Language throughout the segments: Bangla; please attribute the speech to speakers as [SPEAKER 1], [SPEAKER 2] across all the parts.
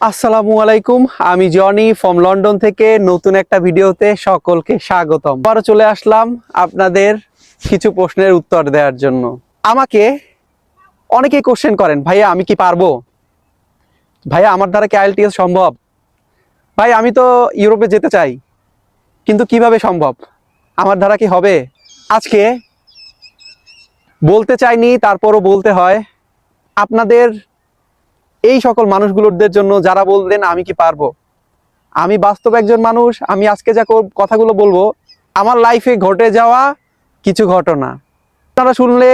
[SPEAKER 1] আসসালামু আলাইকুম, আমি জনি ফ্রম লন্ডন থেকে নতুন একটা ভিডিওতে সকলকে স্বাগতম। আবারও চলে আসলাম আপনাদের কিছু প্রশ্নের উত্তর দেওয়ার জন্য। আমাকে অনেকেই কোশ্চেন করেন, ভাইয়া, আমি কি পারব? ভাইয়া, আমার দ্বারা কি আইএলটিএস সম্ভব? ভাই, আমি তো ইউরোপে যেতে চাই, কিন্তু কীভাবে সম্ভব? আমার দ্বারা কি হবে? আজকে বলতে চাইনি, তারপরও বলতে হয়, আপনাদের এই সকল মানুষগুলোদের জন্য যারা বললেন, আমি কি পারব? আমি বাস্তব একজন মানুষ, আমি আজকে যা কথাগুলো বলব, আমার লাইফে ঘটে যাওয়া কিছু ঘটনা। আপনারা শুনলে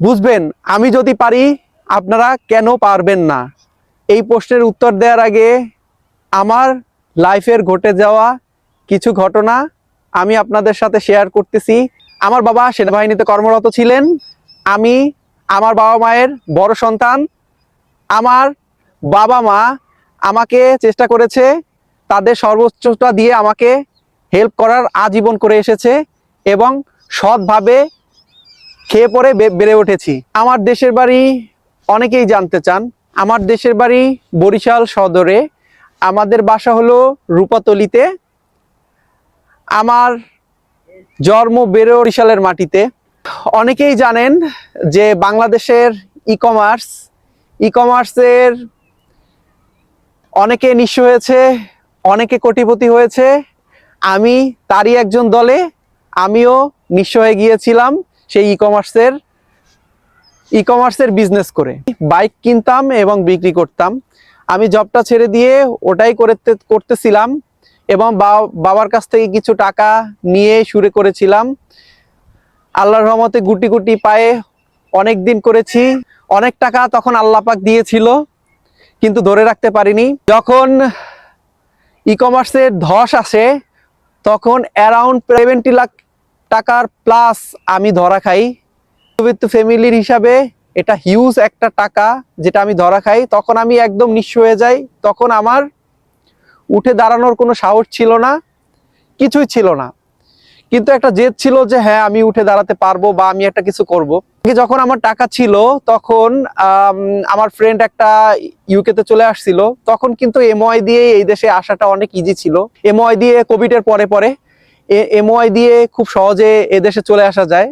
[SPEAKER 1] বুঝবেন, আমি যদি পারি, আপনারা কেন পারবেন না? এই প্রশ্নের উত্তর দেওয়ার আগে আমার লাইফের ঘটে যাওয়া কিছু ঘটনা আমি আপনাদের সাথে শেয়ার করতেছি। আমার বাবা সেনাবাহিনীতে কর্মরত ছিলেন, আমি আমার বাবা মায়ের বড় সন্তান আমার বাবা মা আমাকে চেষ্টা করেছে, তাদের সর্বোচ্চটা দিয়ে আমাকে হেল্প করার আজীবন করে এসেছে এবং সৎভাবে খেয়ে পরে বেড়ে উঠেছি। আমার দেশের বাড়ি অনেকেই জানতে চান। আমার দেশের বাড়ি বরিশাল সদরে। আমাদের বাসা হলো রূপাতলিতে। আমার জন্ম বেড়ে বরিশালের মাটিতে। অনেকেই জানেন যে বাংলাদেশের ই কমার্স ই কমার্সের অনেকে নিঃস্ব হয়েছে, অনেকে কোটিপতি হয়েছে। আমি তারই একজন দলে, আমিও নিঃস্ব হয়ে গিয়েছিলাম সেই ই কমার্সের ই কমার্সের বিজনেস করে। বাইক কিনতাম এবং বিক্রি করতাম। আমি জবটা ছেড়ে দিয়ে ওটাই করতে, করতেছিলাম এবং বাবার কাছ থেকে কিছু টাকা নিয়ে শুরু করেছিলাম। আল্লাহর রহমতে গুটি গুটি পায়ে অনেক দিন করেছি, অনেক টাকা তখন আল্লাহ পাক দিয়েছিল, কিন্তু ধরে রাখতে পারিনি। যখন ই কমার্সের ধস আসে, তখন অ্যারাউন্ড সেভেন্টি লাখ টাকার প্লাস আমি ধরা খাই। মধ্যবিত্ত ফ্যামিলির হিসাবে এটা হিউজ একটা টাকা যেটা আমি ধরা খাই। তখন আমি একদম নিঃস্ব হয়ে যাই। তখন আমার উঠে দাঁড়ানোর কোনো সাহস ছিল না, কিছুই ছিল না। কিন্তু একটা জেদ ছিল যে হ্যাঁ আমি উঠে দাঁড়াতে পারব বা আমি একটা কিছু করব। যখন আমার টাকা ছিল, তখন আমার ফ্রেন্ড একটা ইউকে তে চলে আসছিল। তখন কিন্তু এমওআই দিয়ে এই দেশে আসাটা অনেক ইজি ছিল। এমওআই দিয়ে কোভিড এর পরে পরে এমওআই দিয়ে খুব সহজে এদেশে চলে আসা যায়।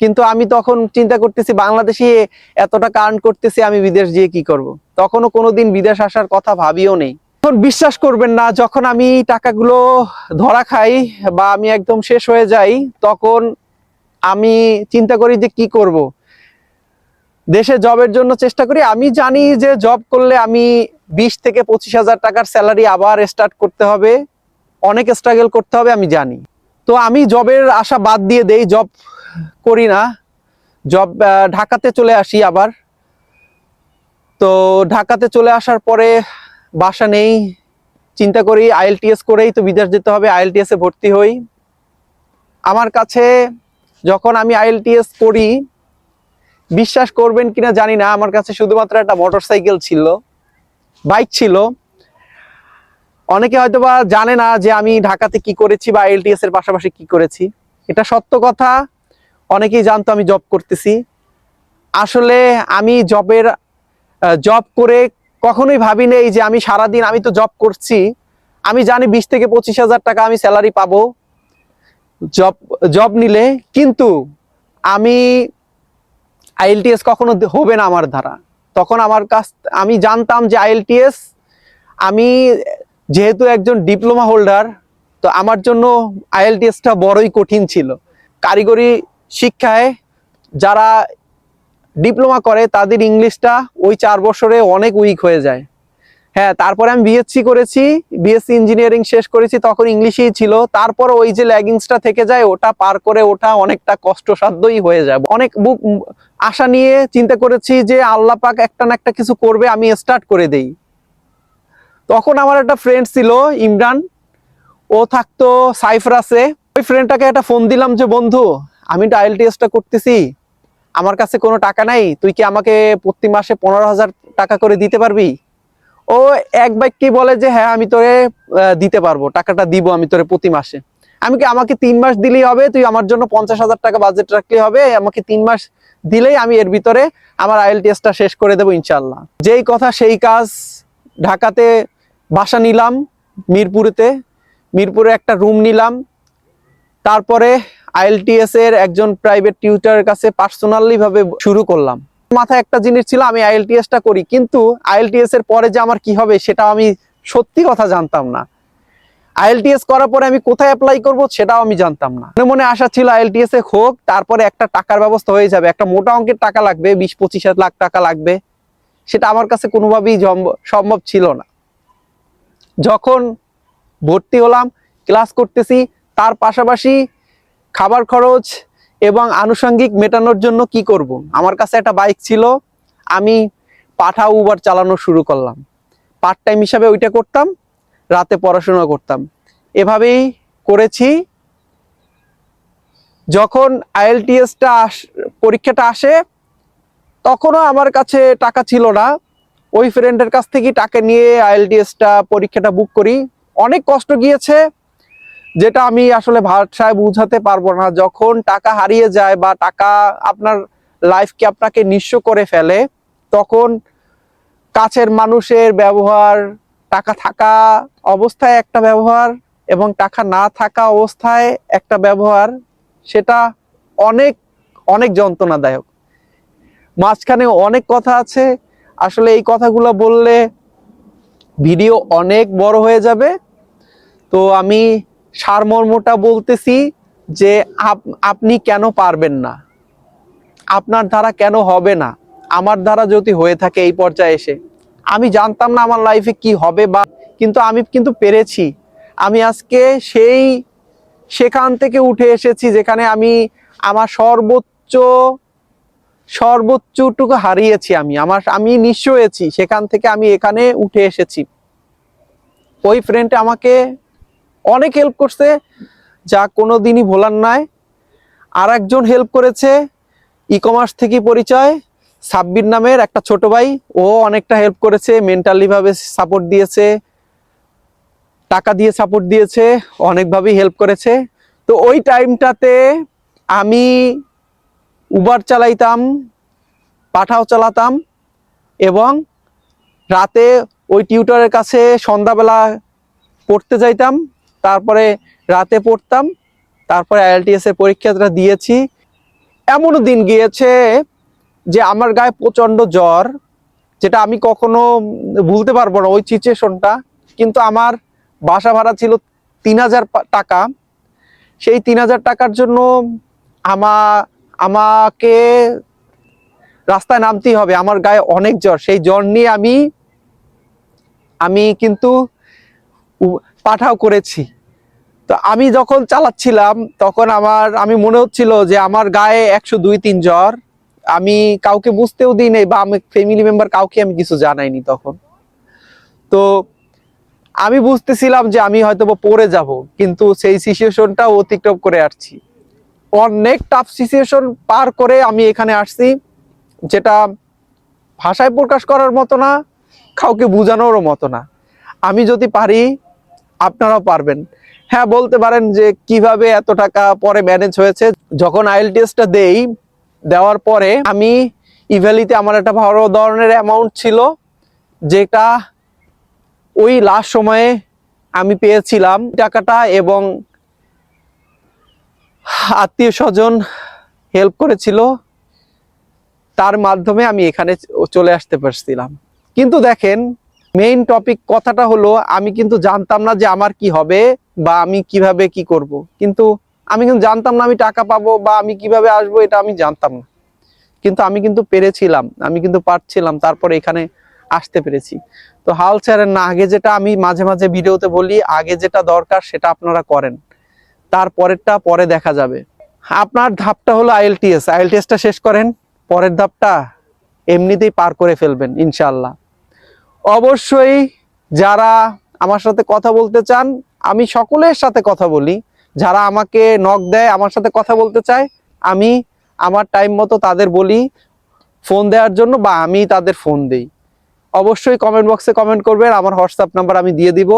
[SPEAKER 1] কিন্তু আমি তখন চিন্তা করতেছি, বাংলাদেশে এতটা টাকা আর্ন করতেছি, আমি বিদেশ গিয়ে কি করব। তখনও কোনোদিন বিদেশ আসার কথা ভাবিও নেই। তখন বিশ্বাস করবেন না, যখন আমি টাকাগুলো ধরা খাই বা আমি একদম শেষ হয়ে যাই, তখন আমি চিন্তা করি যে কি করব। দেশে জবের জন্য চেষ্টা করি। আমি জানি যে জব করলে আমি বিশ থেকে পঁচিশ হাজার টাকার স্যালারি আবার স্টার্ট করতে হবে। অনেক স্ট্রাগল করতে হবে, আমি জানি। তো আমি জবের আশা বাদ দিয়ে দেই, জব করি না। জব ঢাকাতে চলে আসি আবার। তো ঢাকাতে চলে আসার পরে বাসা নেই, চিন্তা করি আইএলটিএস করেই তো বিদেশ যেতে হবে, আইএলটিএস ভর্তি হই। আমার কাছে যখন আমি আইএলটিএস করি বিশ্বাস করবেন কিনা জানি না, আমার কাছে শুধুমাত্র একটা মোটরসাইকেল ছিল, বাইক ছিল। অনেকে হয়তোবা জানে না যে আমি ঢাকাতে কি করেছি বা আইএলটিএস এর পাশাপাশি কি করেছি। এটা সত্য কথা, অনেকেই জানতো আমি জব করতেছি। আসলে আমি জবের জব করে কখনোই ভাবি নেই যে আমি সারাদিন আমি তো জব করছি। আমি জানি বিশ থেকে পঁচিশ হাজার টাকা আমি স্যালারি পাবো। জব জব নিলে কিন্তু আমি আইএলটিএস কখনো হবে না আমার দ্বারা। তখন আমার কাছ, আমি জানতাম যে আইএলটিএস আমি যেহেতু একজন ডিপ্লোমা হোল্ডার তো আমার জন্য আইএলটিএসটা বড়ই কঠিন ছিল। কারিগরি শিক্ষায় যারা ডিপ্লোমা করে, তাদের ইংলিশটা ওই চার বছরে অনেক উইক হয়ে যায়। হ্যাঁ তারপরে আমি বিএসসি করেছি বিএসসি ইঞ্জিনিয়ারিং শেষ করেছি, তখন ইংলিশেই ছিল। তারপর ওই যে ল্যাগিংসটা থেকে যায়, ওটা পার করে ওঠা অনেকটা কষ্টসাধ্যই হয়ে যায়। অনেক বুক আশা নিয়ে চিন্তা করেছি যে আল্লাহ পাক একটা না একটা কিছু করবে, আমি স্টার্ট করে দেই। তখন আমার একটা ফ্রেন্ড ছিল, ইমরান। ও থাকতো সাইফরাসে। ওই ফ্রেন্ডটাকে একটা ফোন দিলাম যে, বন্ধু, আমি তো আইএলটিএসটা করতেছি। আমার কাছে কোনো টাকা নাই, তুই কি আমাকে প্রতি মাসে পনেরো হাজার টাকা করে দিতে পারবি? ও এক বাক্যে বলে যে হ্যাঁ আমি তোরে দিতে পারব, টাকাটা দিব আমি তোরে প্রতি মাসে। আমি কি আমাকে তিন মাস দিলেই হবে? তুই আমার জন্য পঞ্চাশ হাজার টাকা বাজেট রাখলেই হবে? আমাকে তিন মাস দিলেই আমি এর ভিতরে আমার আইএলটিএসটা শেষ করে দেবো ইনশাল্লাহ যেই কথা, সেই কাজ ঢাকাতে বাসা নিলাম, মিরপুরেতে। মিরপুরে একটা রুম নিলাম। তারপরে আইএলটিএস এর একজন প্রাইভেট টিউটারের কাছে পার্সোনালি ভাবে শুরু করলাম। মাথায় একটা জিনিস ছিল, আমি আইএলটিএসটা করি, কিন্তু আইএলটিএস এর পরে যে আমার কি হবে সেটা আমি সত্যি কথা জানতাম না। আইএলটিএস করার পরে আমি কোথায় অ্যাপ্লাই করব সেটাও আমি জানতাম না। মনে মনে আশা ছিল আইএলটিএস এ হোক, তারপরে একটা টাকার ব্যবস্থা হয়ে যাবে। একটা মোটা অঙ্কের টাকা লাগবে, বিশ, পঁচিশ লাখ টাকা লাগবে। সেটা আমার কাছে কোনোভাবেই সম্ভব ছিল না। যখন ভর্তি হলাম ক্লাস করতেছি, তার পাশাপাশি খাবার খরচ এবং আনুষঙ্গিক মেটানোর জন্য কি করব? আমার কাছে একটা বাইক ছিল, আমি পাঠা উবার চালানো শুরু করলাম। পার্ট টাইম হিসাবে ওইটা করতাম, রাতে পড়াশোনা করতাম। এভাবেই করেছি। যখন আইএলটিএসটা আস, পরীক্ষাটা আসে, তখনও আমার কাছে টাকা ছিল না। ওই ফ্রেন্ডের কাছ থেকে টাকা নিয়ে আইএলটিএসটা পরীক্ষাটা বুক করি। অনেক কষ্ট গিয়েছে যেটা আমি আসলে ভাষায় বুঝাতে পারব না। যখন টাকা হারিয়ে যায় বা টাকা আপনার লাইফকে আপনাকে নিঃস্ব করে ফেলে, তখন কাছের মানুষের ব্যবহার, টাকা থাকা অবস্থায় একটা ব্যবহার এবং টাকা না থাকা অবস্থায় একটা ব্যবহার, সেটা অনেক অনেক যন্ত্রণাদায়ক। মাঝখানে অনেক কথা আছে, আসলে এই কথাগুলো বললে ভিডিও অনেক বড় হয়ে যাবে। তো আমি সারমর্মটা বলতেছি যে আপ- আপনি কেন পারবেন না? আপনার দ্বারা কেন হবে না? আমার দ্বারা যদি হয়ে থাকে এই পর্যায়ে এসে। আমি জানতাম না আমার লাইফে কি হবে বা কিন্তু আমি কিন্তু পেরেছি। আমি আজকে সেই সেখান থেকে উঠে এসেছি যেখানে আমি আমার সর্বোচ্চ সর্বোচ্চটুকু হারিয়েছি আমি। আমার আমি নিঃস্ব হয়েছি। সেখান থেকে আমি এখানে উঠে এসেছি। ওই ফ্রেন্ড আমাকে অনেক হেল্প করছে, যা কোনো দিনই ভোলার নাই আর একজন হেল্প করেছে ই কমার্স থেকে পরিচয়, সাব্বির নামের একটা ছোট ভাই, ও অনেকটা হেল্প করেছে মেন্টালি ভাবে সাপোর্ট দিয়েছে, টাকা দিয়ে সাপোর্ট দিয়েছে, অনেকভাবেই হেল্প করেছে। তো ওই টাইমটাতে আমি উবার চালাইতাম, পাঠাও চালাতাম এবং রাতে ওই টিউটরের কাছে সন্ধ্যাবেলা পড়তে যাইতাম। তারপরে রাতে পড়তাম, তারপরে আইএলটিএস এর পরীক্ষাটা দিয়েছি। এমনও দিন গিয়েছে যে আমার গায়ে প্রচণ্ড জ্বর, যেটা আমি কখনো ভুলতে পারব না ওই সিচুয়েশনটা কিন্তু আমার বাসা ভাড়া ছিল তিন হাজার টাকা। সেই তিন হাজার টাকার জন্য আমা, আমাকে রাস্তায় নামতেই হবে। আমার গায়ে অনেক জ্বর। সেই জ্বর নিয়ে আমি আমি কিন্তু পাঠাও করেছি। তো আমি যখন চালাচ্ছিলাম, তখন আমার, আমি মনে হচ্ছিল যে আমার গায়ে একশো দুই তিন জ্বর। আমি কাউকে বুঝতেও দিই নাই বা আমি ফ্যামিলি মেম্বার কাউকে আমি কিছু জানাইনি তখন। তো আমি বুঝতেছিলাম যে আমি হয়তো পড়ে যাব, কিন্তু সেই সিচুয়েশনটা অতিক্রম করে আসছি। অনেক টাফ সিচুয়েশন পার করে আমি এখানে আসছি, যেটা ভাষায় প্রকাশ করার মতো না, কাউকে বোঝানোরও মতো না। আমি যদি পারি আপনারাও পারবেন। হ্যাঁ বলতে পারেন যে কীভাবে এত টাকা পরে ম্যানেজ হয়েছে। যখন আইএলটিএসটা দেই, দেওয়ার পরে আমি ইভ্যালিতে আমার একটা ভালো ধরনের অ্যামাউন্ট ছিল, যেটা ওই লাস্ট সময়ে আমি পেয়েছিলাম টাকাটা এবং আত্মীয় স্বজন হেল্প করেছিল। তার মাধ্যমে আমি এখানে চলে আসতে পারছিলাম। কিন্তু দেখেন মেইন টপিক কথাটা হলো, আমি কিন্তু জানতাম না যে আমার কি হবে বা আমি কীভাবে কি করব। কিন্তু আমি কিন্তু জানতাম না আমি টাকা পাবো বা আমি কীভাবে আসব এটা আমি জানতাম না। কিন্তু আমি কিন্তু পেরেছিলাম, আমি কিন্তু পারছিলাম, তারপর এখানে আসতে পেরেছি। তো হাল ছেড়েন না, আগে যেটা আমি মাঝে মাঝে ভিডিওতে বলি, আগে যেটা দরকার সেটা আপনারা করেন। তারপরেরটা পরে দেখা যাবে। আপনার ধাপটা হলো আইএলটিএস, আইএলটিএসটা শেষ করেন, পরের ধাপটা এমনিতেই পার করে ফেলবেন ইনশাল্লাহ অবশ্যই যারা আমার সাথে কথা বলতে চান, আমি সকলের সাথে কথা বলি। যারা আমাকে নক দেয়, আমার সাথে কথা বলতে চায়, আমি আমার টাইম মতো তাদের বলি ফোন দেওয়ার জন্য বা আমি তাদের ফোন দেই। অবশ্যই কমেন্ট বক্সে কমেন্ট করবেন, আমার হোয়াটসঅ্যাপ নাম্বার আমি দিয়ে দিব।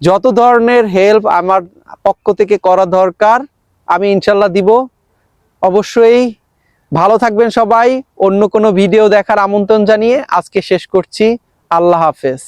[SPEAKER 1] যত ধরনের হেল্প আমার পক্ষ থেকে করা দরকার, আমি ইনশাল্লাহ দিব। অবশ্যই ভালো থাকবেন সবাই। অন্য কোনো ভিডিও দেখার আমন্ত্রণ জানিয়ে আজকে শেষ করছি। আল্লাহ হাফেজ।